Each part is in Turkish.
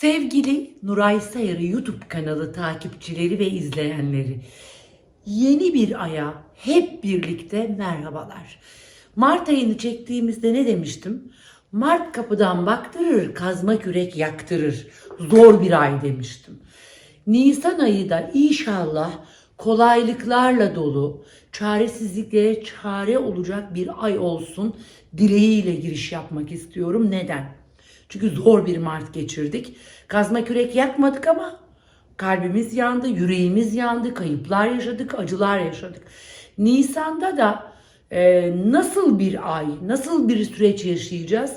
Sevgili Nuray Sayarı YouTube kanalı takipçileri ve izleyenleri, yeni bir aya hep birlikte merhabalar. Mart ayını çektiğimizde ne demiştim? Mart kapıdan baktırır, kazma kürek yaktırır. Zor bir ay demiştim. Nisan ayı da inşallah kolaylıklarla dolu, çaresizliklere çare olacak bir ay olsun dileğiyle giriş yapmak istiyorum. Neden? Çünkü zor bir Mart geçirdik. Kazma kürek yakmadık ama kalbimiz yandı, yüreğimiz yandı, kayıplar yaşadık, acılar yaşadık. Nisan'da da e, nasıl bir ay, nasıl bir süreç yaşayacağız?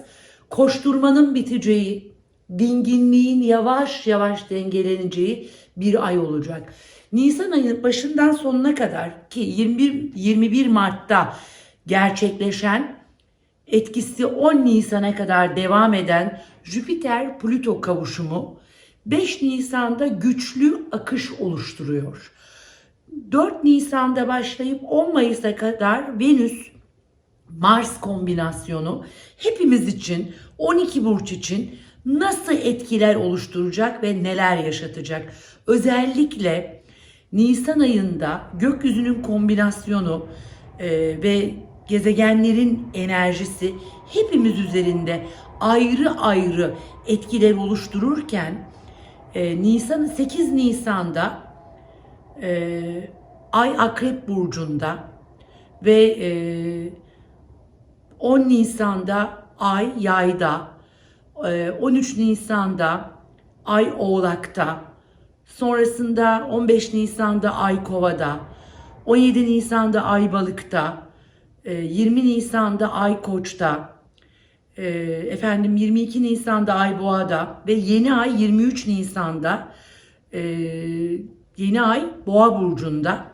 Koşturmanın biteceği, dinginliğin yavaş yavaş dengeleneceği bir ay olacak. Nisan ayının başından sonuna kadar ki 21 21 Mart'ta gerçekleşen etkisi 10 Nisan'a kadar devam eden Jüpiter-Plüto kavuşumu 5 Nisan'da güçlü akış oluşturuyor. 4 Nisan'da başlayıp 10 Mayıs'a kadar Venüs Mars kombinasyonu hepimiz için 12 burç için nasıl etkiler oluşturacak ve neler yaşatacak? Özellikle Nisan ayında gökyüzünün kombinasyonu e, ve gezegenlerin enerjisi hepimiz üzerinde ayrı ayrı etkiler oluştururken e, Nisan 8 Nisan'da e, Ay Akrep burcunda ve e, 10 Nisan'da Ay Yay'da, e, 13 Nisan'da Ay Oğlak'ta, sonrasında 15 Nisan'da Ay Kova'da, 17 Nisan'da Ay Balık'ta, 20 Nisan'da Ay Koç'ta, e, efendim 22 Nisan'da Ay Boğa'da ve yeni ay 23 Nisan'da e, yeni ay Boğa burcunda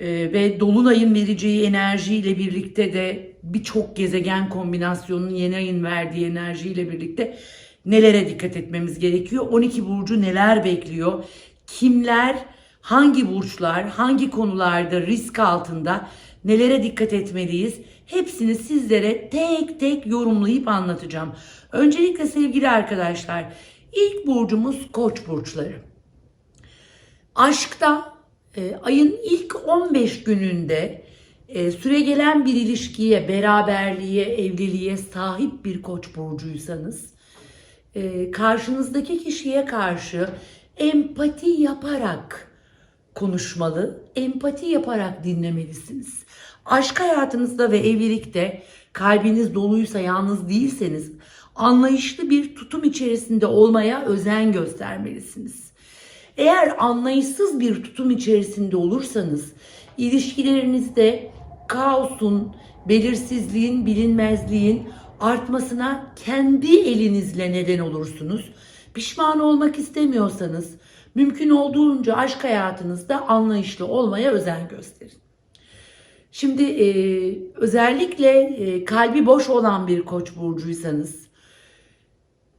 e, ve dolunayın vereceği enerjiyle birlikte de birçok gezegen kombinasyonunun yeni ayın verdiği enerjiyle birlikte nelere dikkat etmemiz gerekiyor? 12 burcu neler bekliyor? Kimler, hangi burçlar, hangi konularda risk altında nelere dikkat etmeliyiz? Hepsini sizlere tek tek yorumlayıp anlatacağım. Öncelikle sevgili arkadaşlar, ilk burcumuz Koç burçları. Aşkta e, ayın ilk 15 gününde e, süregelen bir ilişkiye, beraberliğe, evliliğe sahip bir koç burcuysanız e, karşınızdaki kişiye karşı empati yaparak konuşmalı, empati yaparak dinlemelisiniz. Aşk hayatınızda ve evlilikte kalbiniz doluysa, yalnız değilseniz anlayışlı bir tutum içerisinde olmaya özen göstermelisiniz. Eğer anlayışsız bir tutum içerisinde olursanız ilişkilerinizde kaosun, belirsizliğin, bilinmezliğin artmasına kendi elinizle neden olursunuz. Pişman olmak istemiyorsanız mümkün olduğunca aşk hayatınızda anlayışlı olmaya özen gösterin. Şimdi e, özellikle e, kalbi boş olan bir koç burcuysanız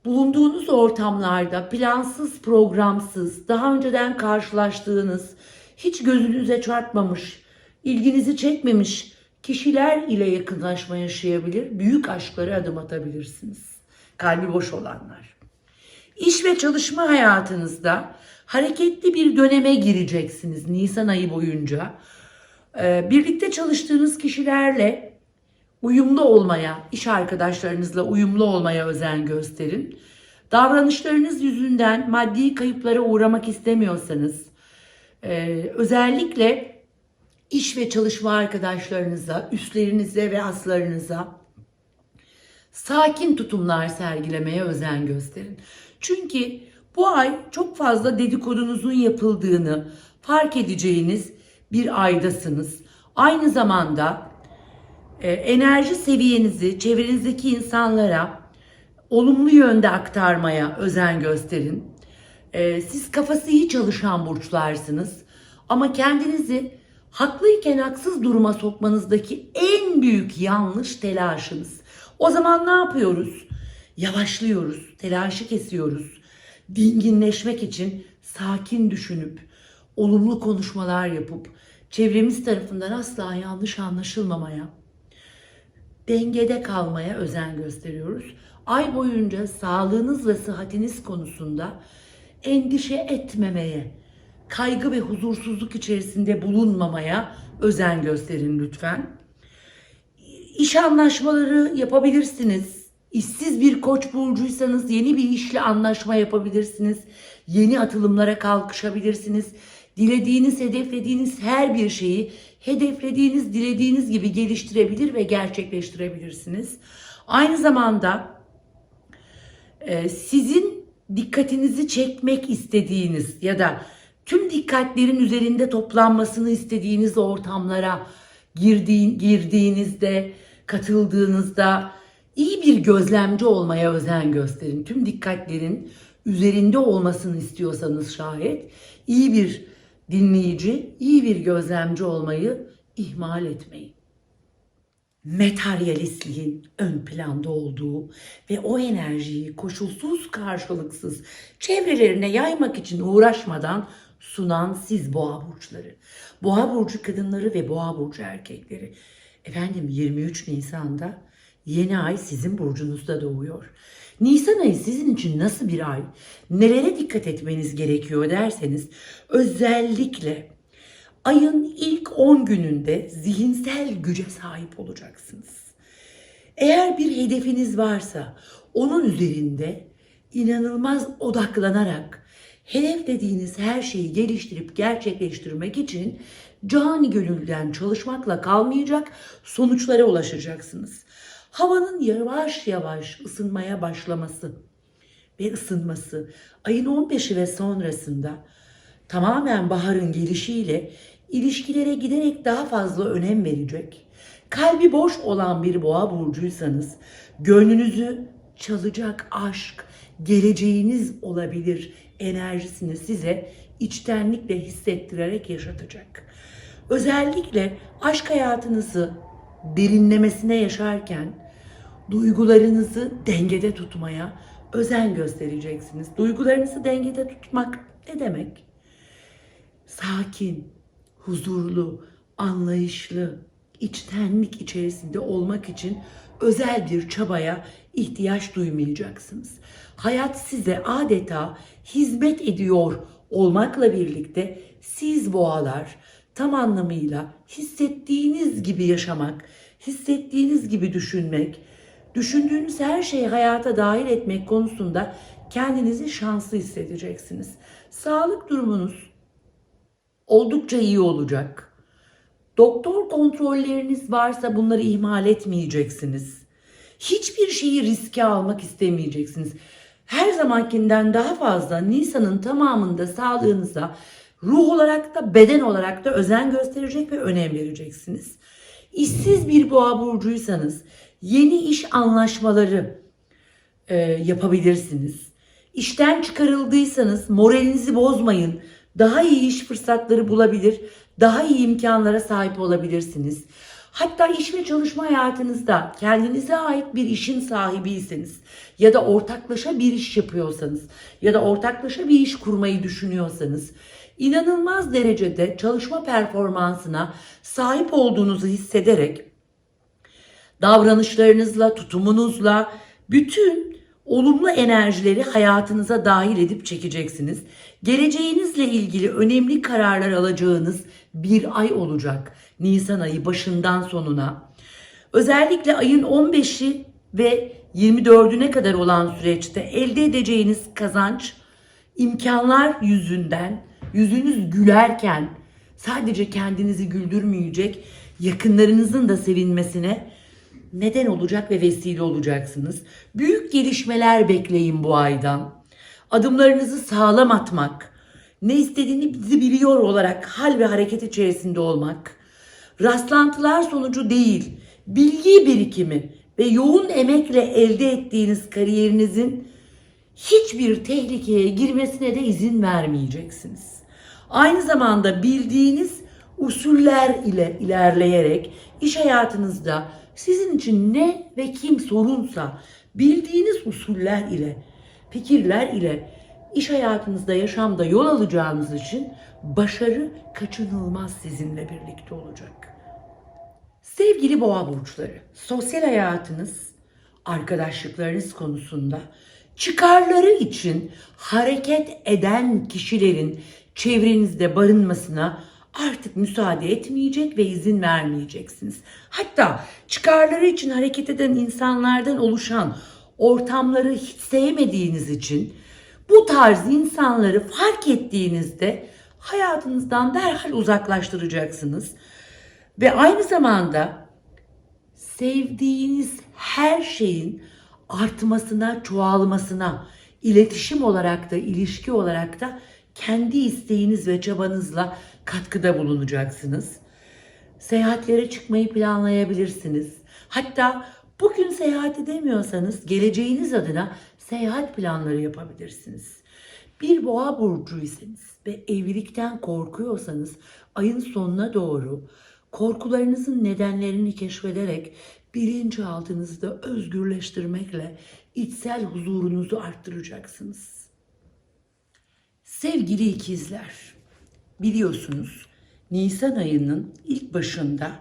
bulunduğunuz ortamlarda plansız, programsız, daha önceden karşılaştığınız, hiç gözünüze çarpmamış, ilginizi çekmemiş kişiler ile yakınlaşma yaşayabilir, büyük aşklara adım atabilirsiniz. Kalbi boş olanlar. İş ve çalışma hayatınızda hareketli bir döneme gireceksiniz Nisan ayı boyunca. Ee, birlikte çalıştığınız kişilerle uyumlu olmaya, iş arkadaşlarınızla uyumlu olmaya özen gösterin. Davranışlarınız yüzünden maddi kayıplara uğramak istemiyorsanız, e, özellikle iş ve çalışma arkadaşlarınıza, üstlerinize ve aslarınıza sakin tutumlar sergilemeye özen gösterin. Çünkü bu ay çok fazla dedikodunuzun yapıldığını fark edeceğiniz bir aydasınız. Aynı zamanda e, enerji seviyenizi çevrenizdeki insanlara olumlu yönde aktarmaya özen gösterin. E, siz kafası iyi çalışan burçlarsınız ama kendinizi haklıyken haksız duruma sokmanızdaki en büyük yanlış telaşınız. O zaman ne yapıyoruz? Yavaşlıyoruz, telaşı kesiyoruz. Dinginleşmek için sakin düşünüp, olumlu konuşmalar yapıp, çevremiz tarafından asla yanlış anlaşılmamaya, dengede kalmaya özen gösteriyoruz. ay boyunca sağlığınız ve sıhhatiniz konusunda endişe etmemeye, kaygı ve huzursuzluk içerisinde bulunmamaya özen gösterin lütfen. İş anlaşmaları yapabilirsiniz. İşsiz bir koç burcuysanız yeni bir işle anlaşma yapabilirsiniz. Yeni atılımlara kalkışabilirsiniz. Dilediğiniz, hedeflediğiniz her bir şeyi hedeflediğiniz, dilediğiniz gibi geliştirebilir ve gerçekleştirebilirsiniz. Aynı zamanda e, sizin dikkatinizi çekmek istediğiniz ya da tüm dikkatlerin üzerinde toplanmasını istediğiniz ortamlara girdiğin, girdiğinizde, katıldığınızda iyi bir gözlemci olmaya özen gösterin. Tüm dikkatlerin üzerinde olmasını istiyorsanız şayet iyi bir dinleyici, iyi bir gözlemci olmayı ihmal etmeyin materyalistliğin ön planda olduğu ve o enerjiyi koşulsuz karşılıksız çevrelerine yaymak için uğraşmadan sunan siz boğa burçları. Boğa burcu kadınları ve boğa burcu erkekleri. Efendim 23 Nisan'da yeni ay sizin burcunuzda doğuyor. Nisan ayı sizin için nasıl bir ay? Nelere dikkat etmeniz gerekiyor derseniz özellikle ayın ilk 10 gününde zihinsel güce sahip olacaksınız. Eğer bir hedefiniz varsa onun üzerinde inanılmaz odaklanarak hedeflediğiniz her şeyi geliştirip gerçekleştirmek için cani gönülden çalışmakla kalmayacak sonuçlara ulaşacaksınız. Havanın yavaş yavaş ısınmaya başlaması ve ısınması ayın 15'i ve sonrasında tamamen baharın gelişiyle ilişkilere giderek daha fazla önem verecek. Kalbi boş olan bir boğa burcuysanız gönlünüzü çalacak aşk, geleceğiniz olabilir enerjisini size içtenlikle hissettirerek yaşatacak. Özellikle aşk hayatınızı derinlemesine yaşarken duygularınızı dengede tutmaya özen göstereceksiniz. Duygularınızı dengede tutmak ne demek? Sakin, huzurlu, anlayışlı, içtenlik içerisinde olmak için özel bir çabaya ihtiyaç duymayacaksınız. Hayat size adeta hizmet ediyor olmakla birlikte siz boğalar tam anlamıyla hissettiğiniz gibi yaşamak, hissettiğiniz gibi düşünmek, düşündüğünüz her şeyi hayata dahil etmek konusunda kendinizi şanslı hissedeceksiniz. Sağlık durumunuz oldukça iyi olacak. Doktor kontrolleriniz varsa bunları ihmal etmeyeceksiniz. Hiçbir şeyi riske almak istemeyeceksiniz. Her zamankinden daha fazla Nisan'ın tamamında sağlığınıza ruh olarak da beden olarak da özen gösterecek ve önem vereceksiniz. İşsiz bir boğa burcuysanız yeni iş anlaşmaları e, yapabilirsiniz. İşten çıkarıldıysanız moralinizi bozmayın. Daha iyi iş fırsatları bulabilir, daha iyi imkanlara sahip olabilirsiniz. Hatta iş ve çalışma hayatınızda kendinize ait bir işin sahibiyseniz ya da ortaklaşa bir iş yapıyorsanız ya da ortaklaşa bir iş kurmayı düşünüyorsanız inanılmaz derecede çalışma performansına sahip olduğunuzu hissederek davranışlarınızla, tutumunuzla bütün olumlu enerjileri hayatınıza dahil edip çekeceksiniz. Geleceğinizle ilgili önemli kararlar alacağınız bir ay olacak. Nisan ayı başından sonuna. Özellikle ayın 15'i ve 24'üne kadar olan süreçte elde edeceğiniz kazanç imkanlar yüzünden yüzünüz gülerken sadece kendinizi güldürmeyecek yakınlarınızın da sevinmesine neden olacak ve vesile olacaksınız. Büyük gelişmeler bekleyin bu aydan. Adımlarınızı sağlam atmak, ne istediğinizi biliyor olarak hal ve hareket içerisinde olmak, rastlantılar sonucu değil, bilgi birikimi ve yoğun emekle elde ettiğiniz kariyerinizin hiçbir tehlikeye girmesine de izin vermeyeceksiniz. Aynı zamanda bildiğiniz usuller ile ilerleyerek iş hayatınızda sizin için ne ve kim sorunsa bildiğiniz usuller ile, fikirler ile iş hayatınızda, yaşamda yol alacağınız için başarı kaçınılmaz sizinle birlikte olacak. Sevgili boğa burçları, sosyal hayatınız arkadaşlıklarınız konusunda çıkarları için hareket eden kişilerin çevrenizde barınmasına artık müsaade etmeyecek ve izin vermeyeceksiniz. Hatta çıkarları için hareket eden insanlardan oluşan ortamları hiç sevmediğiniz için bu tarz insanları fark ettiğinizde hayatınızdan derhal uzaklaştıracaksınız. Ve aynı zamanda sevdiğiniz her şeyin artmasına, çoğalmasına, iletişim olarak da, ilişki olarak da kendi isteğiniz ve çabanızla katkıda bulunacaksınız. Seyahatlere çıkmayı planlayabilirsiniz. Hatta bugün seyahat edemiyorsanız geleceğiniz adına seyahat planları yapabilirsiniz. Bir boğa burcuysanız ve evlilikten korkuyorsanız ayın sonuna doğru korkularınızın nedenlerini keşfederek bilinçaltınızda özgürleştirmekle içsel huzurunuzu arttıracaksınız. Sevgili ikizler, biliyorsunuz Nisan ayının ilk başında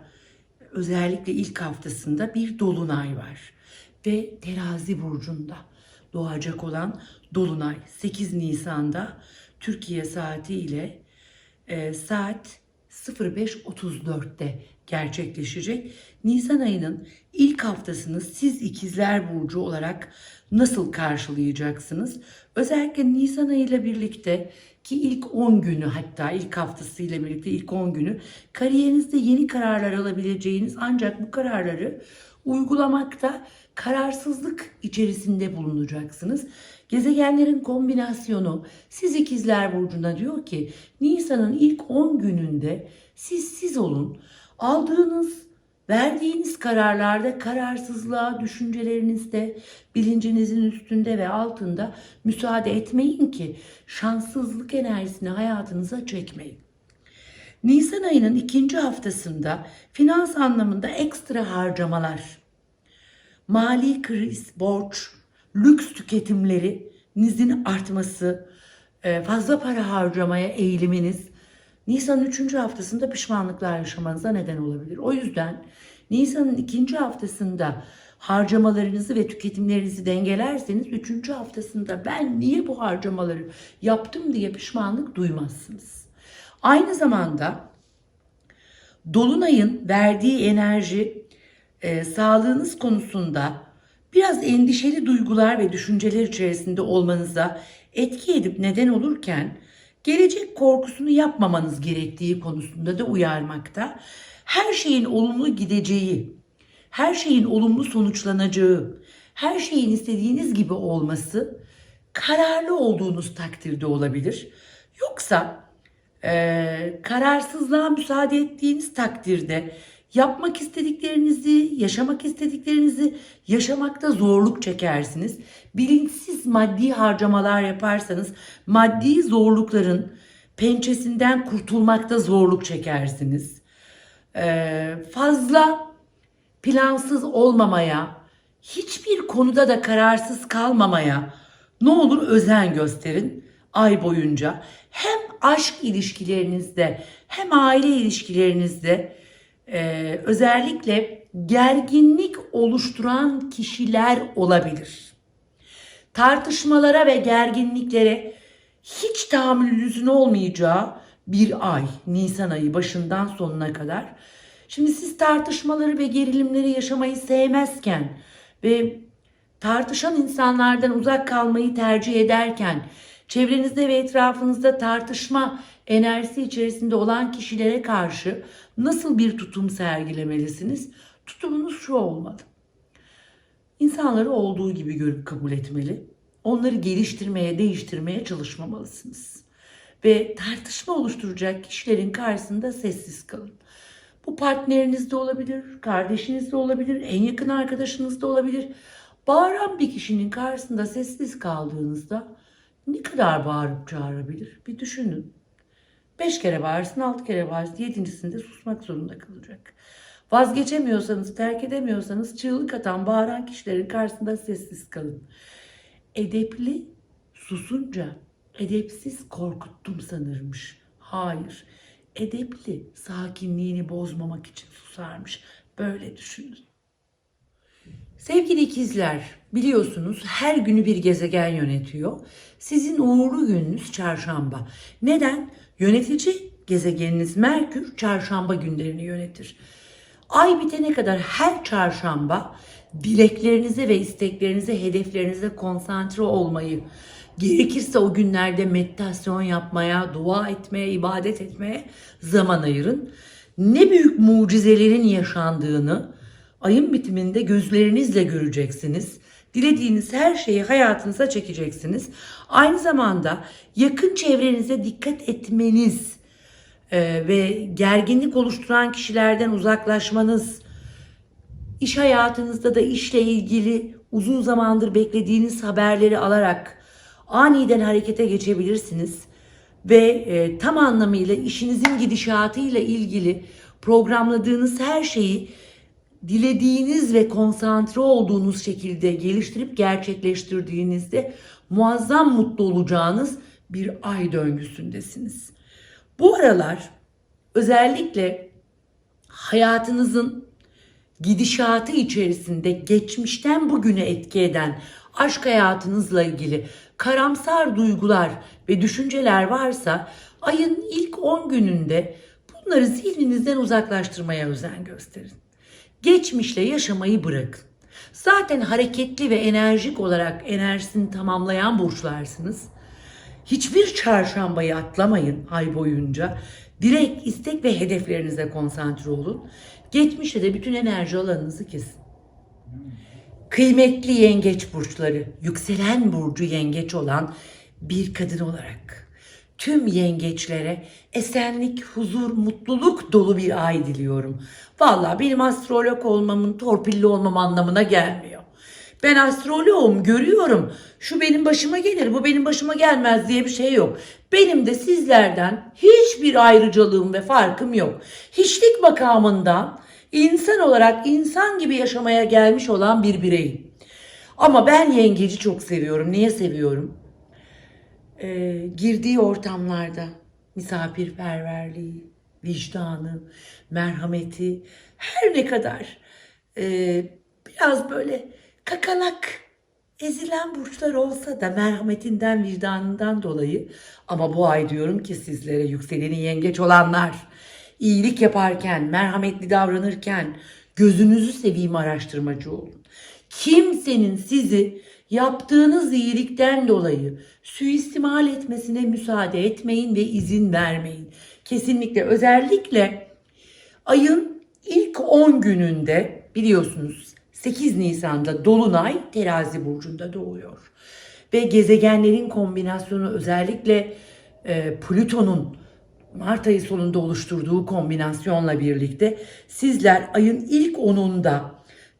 özellikle ilk haftasında bir dolunay var ve terazi burcunda doğacak olan dolunay 8 Nisan'da Türkiye saati ile e, saat 05.34'te gerçekleşecek. Nisan ayının ilk haftasını siz ikizler burcu olarak nasıl karşılayacaksınız? Özellikle Nisan ayıyla birlikte ki ilk 10 günü hatta ilk haftasıyla birlikte ilk 10 günü kariyerinizde yeni kararlar alabileceğiniz ancak bu kararları uygulamakta kararsızlık içerisinde bulunacaksınız. Gezegenlerin kombinasyonu siz ikizler burcuna diyor ki Nisan'ın ilk 10 gününde siz siz olun. Aldığınız Verdiğiniz kararlarda kararsızlığa, düşüncelerinizde, bilincinizin üstünde ve altında müsaade etmeyin ki şanssızlık enerjisini hayatınıza çekmeyin. Nisan ayının ikinci haftasında finans anlamında ekstra harcamalar, mali kriz, borç, lüks tüketimlerinizin artması, e, fazla para harcamaya eğiliminiz, Nisan'ın üçüncü haftasında pişmanlıklar yaşamanıza neden olabilir. O yüzden Nisan'ın ikinci haftasında harcamalarınızı ve tüketimlerinizi dengelerseniz üçüncü haftasında ben niye bu harcamaları yaptım diye pişmanlık duymazsınız. Aynı zamanda Dolunay'ın verdiği enerji e, sağlığınız konusunda biraz endişeli duygular ve düşünceler içerisinde olmanıza etki edip neden olurken gelecek korkusunu yapmamanız gerektiği konusunda da uyarmakta. Her şeyin olumlu gideceği, her şeyin olumlu sonuçlanacağı, her şeyin istediğiniz gibi olması kararlı olduğunuz takdirde olabilir. Yoksa e, kararsızlığa müsaade ettiğiniz takdirde yapmak istediklerinizi, yaşamak istediklerinizi yaşamakta zorluk çekersiniz. Bilinçsiz maddi harcamalar yaparsanız maddi zorlukların pençesinden kurtulmakta zorluk çekersiniz. Ee, fazla plansız olmamaya, hiçbir konuda da kararsız kalmamaya ne olur özen gösterin ay boyunca. Hem aşk ilişkilerinizde hem aile ilişkilerinizde e, özellikle gerginlik oluşturan kişiler olabilir. Tartışmalara ve gerginliklere hiç tahammülünüzün olmayacağı bir ay, Nisan ayı başından sonuna kadar. Şimdi siz tartışmaları ve gerilimleri yaşamayı sevmezken ve tartışan insanlardan uzak kalmayı tercih ederken çevrenizde ve etrafınızda tartışma enerjisi içerisinde olan kişilere karşı nasıl bir tutum sergilemelisiniz? Tutumunuz şu olmalı. İnsanları olduğu gibi görüp kabul etmeli. Onları geliştirmeye, değiştirmeye çalışmamalısınız. Ve tartışma oluşturacak kişilerin karşısında sessiz kalın. Bu partneriniz de olabilir, kardeşiniz de olabilir, en yakın arkadaşınız da olabilir. Bağıran bir kişinin karşısında sessiz kaldığınızda ne kadar bağırıp çağırabilir? Bir düşünün. Beş kere bağırsın, altı kere bağırsın, yedincisinde susmak zorunda kalacak. Vazgeçemiyorsanız, terk edemiyorsanız çığlık atan, bağıran kişilerin karşısında sessiz kalın. Edepli susunca edepsiz korkuttum sanırmış. Hayır, edepli sakinliğini bozmamak için susarmış. Böyle düşünün. Sevgili ikizler, biliyorsunuz her günü bir gezegen yönetiyor. Sizin uğurlu gününüz çarşamba. Neden? Yönetici gezegeniniz Merkür çarşamba günlerini yönetir. Ay bitene kadar her çarşamba dileklerinize ve isteklerinize, hedeflerinize konsantre olmayı, gerekirse o günlerde meditasyon yapmaya, dua etmeye, ibadet etmeye zaman ayırın. Ne büyük mucizelerin yaşandığını ayın bitiminde gözlerinizle göreceksiniz. Dilediğiniz her şeyi hayatınıza çekeceksiniz. Aynı zamanda yakın çevrenize dikkat etmeniz e, ve gerginlik oluşturan kişilerden uzaklaşmanız, iş hayatınızda da işle ilgili uzun zamandır beklediğiniz haberleri alarak aniden harekete geçebilirsiniz ve e, tam anlamıyla işinizin gidişatıyla ilgili programladığınız her şeyi dilediğiniz ve konsantre olduğunuz şekilde geliştirip gerçekleştirdiğinizde muazzam mutlu olacağınız bir ay döngüsündesiniz. Bu aralar özellikle hayatınızın gidişatı içerisinde geçmişten bugüne etki eden aşk hayatınızla ilgili karamsar duygular ve düşünceler varsa ayın ilk 10 gününde bunları zihninizden uzaklaştırmaya özen gösterin. Geçmişle yaşamayı bırakın. Zaten hareketli ve enerjik olarak enerjisini tamamlayan burçlarsınız. Hiçbir çarşambayı atlamayın ay boyunca. Direkt istek ve hedeflerinize konsantre olun. Geçmişte de bütün enerji alanınızı kesin. Kıymetli yengeç burçları, yükselen burcu yengeç olan bir kadın olarak tüm yengeçlere esenlik, huzur, mutluluk dolu bir ay diliyorum. Vallahi benim astrolog olmamın torpilli olmam anlamına gelmiyor. Ben astroloğum görüyorum. Şu benim başıma gelir, bu benim başıma gelmez diye bir şey yok. Benim de sizlerden hiçbir ayrıcalığım ve farkım yok. Hiçlik makamından insan olarak insan gibi yaşamaya gelmiş olan bir bireyim. Ama ben yengeci çok seviyorum. Niye seviyorum? Ee, girdiği ortamlarda misafirperverliği, vicdanı, merhameti her ne kadar e, biraz böyle kakalak ezilen burçlar olsa da merhametinden, vicdanından dolayı ama bu ay diyorum ki sizlere yükseleni yengeç olanlar iyilik yaparken, merhametli davranırken gözünüzü seveyim araştırmacı olun. Kimsenin sizi yaptığınız iyilikten dolayı suistimal etmesine müsaade etmeyin ve izin vermeyin. Kesinlikle özellikle ayın ilk 10 gününde biliyorsunuz 8 Nisan'da Dolunay terazi burcunda doğuyor. Ve gezegenlerin kombinasyonu özellikle e, Plüton'un Mart ayı sonunda oluşturduğu kombinasyonla birlikte sizler ayın ilk 10'unda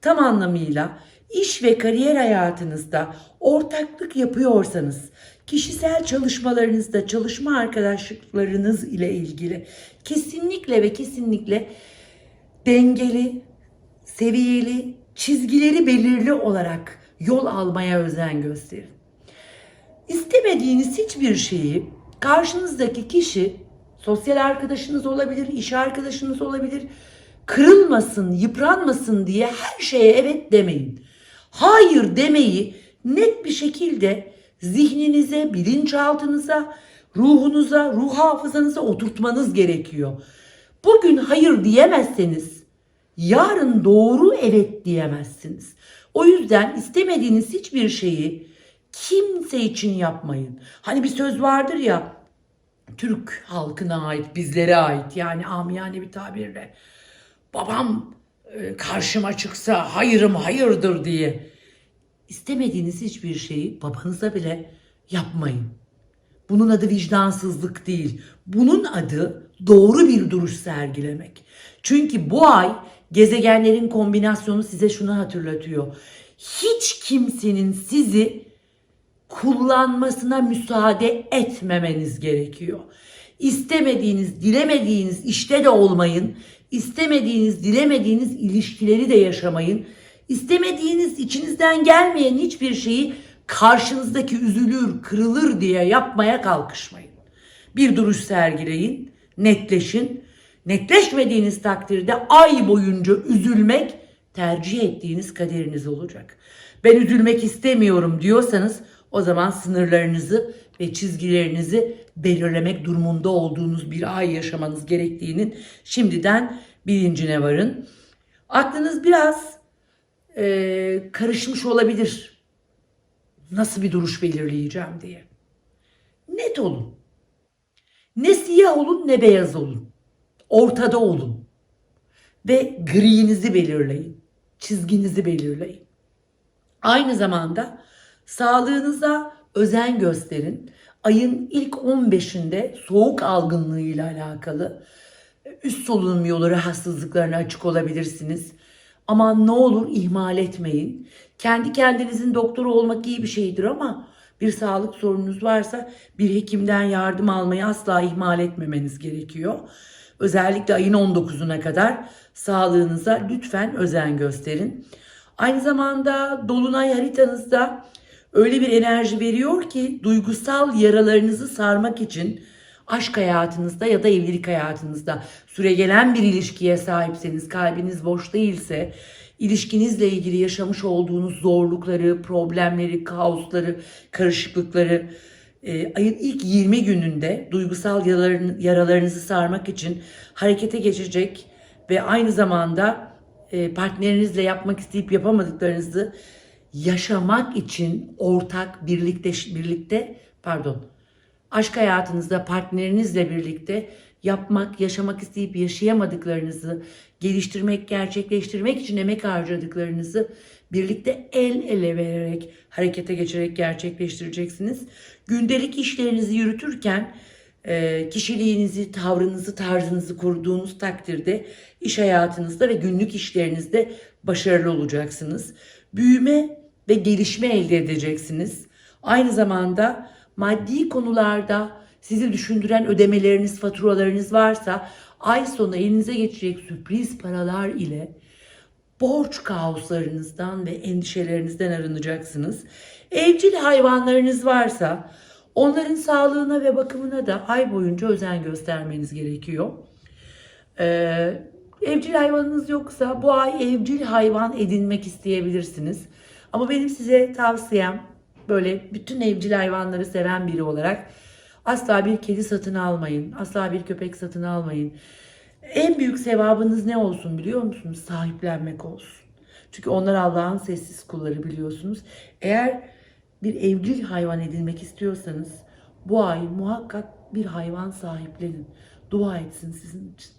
tam anlamıyla iş ve kariyer hayatınızda ortaklık yapıyorsanız, kişisel çalışmalarınızda, çalışma arkadaşlıklarınız ile ilgili kesinlikle ve kesinlikle dengeli, seviyeli, çizgileri belirli olarak yol almaya özen gösterin. İstemediğiniz hiçbir şeyi karşınızdaki kişi sosyal arkadaşınız olabilir, iş arkadaşınız olabilir. Kırılmasın, yıpranmasın diye her şeye evet demeyin. Hayır demeyi net bir şekilde zihninize, bilinçaltınıza, ruhunuza, ruh hafızanıza oturtmanız gerekiyor. Bugün hayır diyemezseniz yarın doğru evet diyemezsiniz. O yüzden istemediğiniz hiçbir şeyi kimse için yapmayın. Hani bir söz vardır ya Türk halkına ait, bizlere ait yani amiyane bir tabirle. Babam e, karşıma çıksa hayırım hayırdır diye. İstemediğiniz hiçbir şeyi babanıza bile yapmayın. Bunun adı vicdansızlık değil. Bunun adı doğru bir duruş sergilemek. Çünkü bu ay gezegenlerin kombinasyonu size şunu hatırlatıyor. Hiç kimsenin sizi kullanmasına müsaade etmemeniz gerekiyor. İstemediğiniz, dilemediğiniz işte de olmayın. İstemediğiniz, dilemediğiniz ilişkileri de yaşamayın. İstemediğiniz, içinizden gelmeyen hiçbir şeyi karşınızdaki üzülür, kırılır diye yapmaya kalkışmayın. Bir duruş sergileyin, netleşin. Netleşmediğiniz takdirde ay boyunca üzülmek tercih ettiğiniz kaderiniz olacak. Ben üzülmek istemiyorum diyorsanız o zaman sınırlarınızı ve çizgilerinizi belirlemek durumunda olduğunuz bir ay yaşamanız gerektiğinin şimdiden bilincine varın. Aklınız biraz e, karışmış olabilir. Nasıl bir duruş belirleyeceğim diye. Net olun. Ne siyah olun ne beyaz olun. Ortada olun. Ve gri'nizi belirleyin. Çizginizi belirleyin. Aynı zamanda sağlığınıza özen gösterin. Ayın ilk 15'inde soğuk algınlığıyla alakalı üst solunum yolu rahatsızlıklarına açık olabilirsiniz. Ama ne olur ihmal etmeyin. Kendi kendinizin doktoru olmak iyi bir şeydir ama bir sağlık sorununuz varsa bir hekimden yardım almayı asla ihmal etmemeniz gerekiyor. Özellikle ayın 19'una kadar sağlığınıza lütfen özen gösterin. Aynı zamanda dolunay haritanızda öyle bir enerji veriyor ki duygusal yaralarınızı sarmak için aşk hayatınızda ya da evlilik hayatınızda süregelen bir ilişkiye sahipseniz, kalbiniz boş değilse, ilişkinizle ilgili yaşamış olduğunuz zorlukları, problemleri, kaosları, karışıklıkları e, ayın ilk 20 gününde duygusal yaraların- yaralarınızı sarmak için harekete geçecek ve aynı zamanda e, partnerinizle yapmak isteyip yapamadıklarınızı yaşamak için ortak birlikte birlikte pardon aşk hayatınızda partnerinizle birlikte yapmak, yaşamak isteyip yaşayamadıklarınızı geliştirmek, gerçekleştirmek için emek harcadıklarınızı birlikte el ele vererek, harekete geçerek gerçekleştireceksiniz. Gündelik işlerinizi yürütürken e, kişiliğinizi, tavrınızı, tarzınızı koruduğunuz takdirde iş hayatınızda ve günlük işlerinizde başarılı olacaksınız. Büyüme ve gelişme elde edeceksiniz. Aynı zamanda maddi konularda sizi düşündüren ödemeleriniz, faturalarınız varsa ay sonu elinize geçecek sürpriz paralar ile borç kaoslarınızdan ve endişelerinizden arınacaksınız. Evcil hayvanlarınız varsa onların sağlığına ve bakımına da ay boyunca özen göstermeniz gerekiyor. Ee, evcil hayvanınız yoksa bu ay evcil hayvan edinmek isteyebilirsiniz. Ama benim size tavsiyem böyle bütün evcil hayvanları seven biri olarak asla bir kedi satın almayın. Asla bir köpek satın almayın. En büyük sevabınız ne olsun biliyor musunuz? Sahiplenmek olsun. Çünkü onlar Allah'ın sessiz kulları biliyorsunuz. Eğer bir evcil hayvan edinmek istiyorsanız bu ay muhakkak bir hayvan sahiplenin. Dua etsin sizin için.